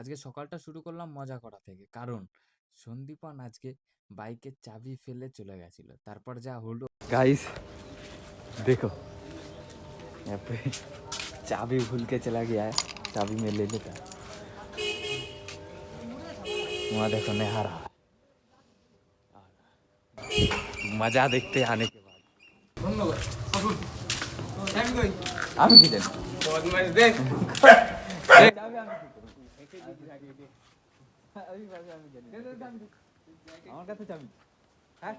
আজকে সকালটা শুরু করলাম মজা করা থেকে। কারণ সন্দীপন আজকে বাইকের চাবি ফেলে চলে গেছিল। তারপর যা হলো गाइस देखो यहाँ पे चाबी भूल के चला गया है चाबी में ले लेता वहाँ देखो नहारा मजा देखते आने के बाद আমি কি জানি আমার কাছে চাবি হ্যাঁ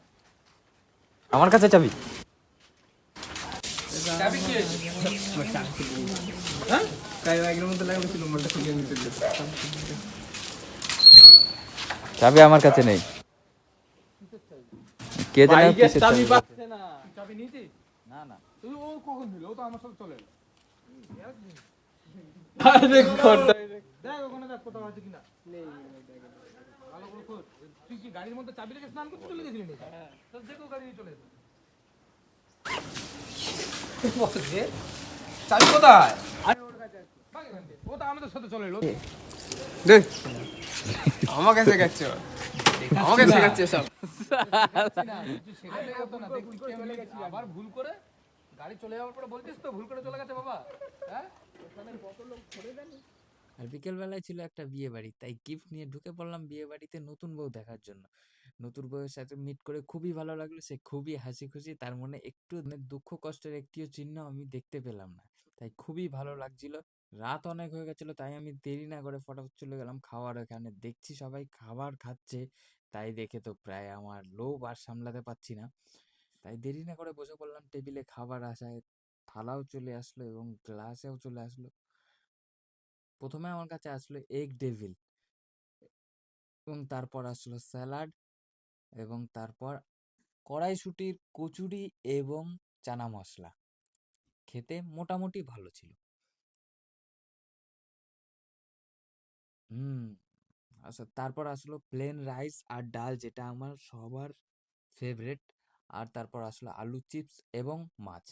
আমার কাছে চাবি চাবি আমার কাছে নেই কে জানে চাবি চাবি? পাচ্ছে না। চাবি নিয়েছিস? না না। তুই ও কখন দিল? ও তো আমার সাথে চলে এলো। আরে ঘরটা দেখ ওখানে দেখ কোথাও আছে কিনা। নেই ভালো করে খোঁজ। তুই কি গাড়ির মধ্যে চাবি রেখে স্নান করতে চলে গেছিলি নাকি? তো দেখো গাড়ি নিয়ে চলে এসো চাবি কোথায়? আরে ওর কাছে আছে। ভাগ এখান থেকে। ও তো আমাদের সাথে চলে এলো। দেখ আমাকে। আমাকে সব। কিছু আবার ভুল করে গাড়ি চলে যাওয়ার পরে বলছিস তো ভুল করে চলে গেছে বাবা। হ্যাঁ? আর বিকেল বেলায় ছিল একটা বিয়ে বাড়ি তাই গিফট নিয়ে ঢুকে পড়লাম বিয়ে বাড়িতে নতুন বউ দেখার জন্য। নতুন বউয়ের সাথে মিট করে খুবই ভালো লাগল সে খুবই হাসি খুশি তার মনে একটু মানে দুঃখ কষ্টের একটিও চিহ্ন আমি দেখতে পেলাম না। তাই খুবই ভালো লাগছিল। রাত অনেক হয়ে গেছিল তাই আমি দেরি না করে ফটাফট চলে গেলাম খাওয়ার ওখানে। দেখছি সবাই খাবার খাচ্ছে তাই দেখে তো প্রায় আমার লোভ আর সামলাতে পারছি না। তাই দেরি না করে বসে পড়লাম টেবিলে, খাবার আসায়। থালাও চলে আসলো এবং গ্লাসেও চলে আসলো। প্রথমে আমার কাছে আসলো এগ ডেভিল এবং তারপর আসলো স্যালাড এবং তারপর কড়াইশুটির কচুরি এবং চানা মশলা। খেতে মোটামুটি ভালো ছিল। হুম আচ্ছা তারপর আসলো প্লেন রাইস আর ডাল যেটা আমার সবার ফেভারিট আর তারপর আসলো আলু চিপস এবং মাছ।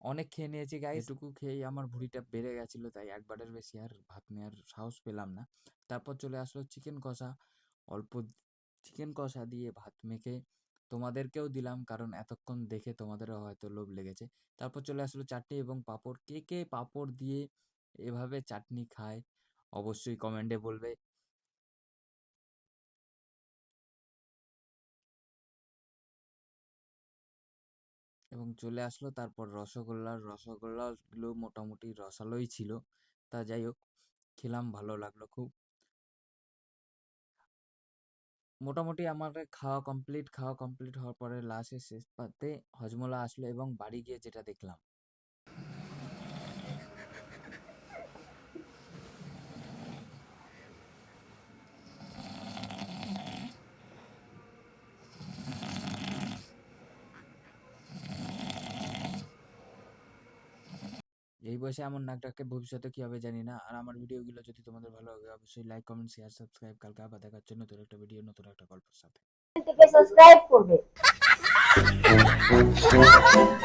অনেক খেয়ে নিয়েছি গাইস এটুকু খেয়েই আমার ভুঁড়িটা বেড়ে গেছিল, তাই একবারের বেশি আর ভাত নেওয়ার সাহস পেলাম না। তারপর চলে আসলো চিকেন কষা। অল্প চিকেন কষা দিয়ে ভাত মেখে তোমাদেরকেও দিলাম, কারণ এতক্ষণ দেখে তোমাদেরও হয়তো লোভ লেগেছে। তারপর চলে আসলো চাটনি এবং পাঁপড়। কে কে পাঁপড় দিয়ে এভাবে চাটনি খায়, অবশ্যই কমেন্টে বলবে। এবং চলে আসলো। তারপর রসগোল্লার রসগোল্লাগুলো মোটামুটি রসালোই ছিল। তা যাই হোক, খেলাম, ভালো লাগল খুব। মোটামুটি আমার খাওয়া কমপ্লিট খাওয়া কমপ্লিট হওয়ার পরে লাস্টে শেষ পাতে হজমোলা আসলো এবং বাড়ি গিয়ে যেটা দেখলাম। এই বয়সে এমন নাক ডাকে ভবিষ্যতে কি হবে জানি না। আর আমার ভিডিওগুলো যদি তোমাদের ভালো লাগে অবশ্যই লাইক কমেন্ট শেয়ার সাবস্ক্রাইব কালকে আবার দেখার জন্য নতুন একটা ভিডিও নতুন একটা গল্পের সাথে। সাবস্ক্রাইব করবে।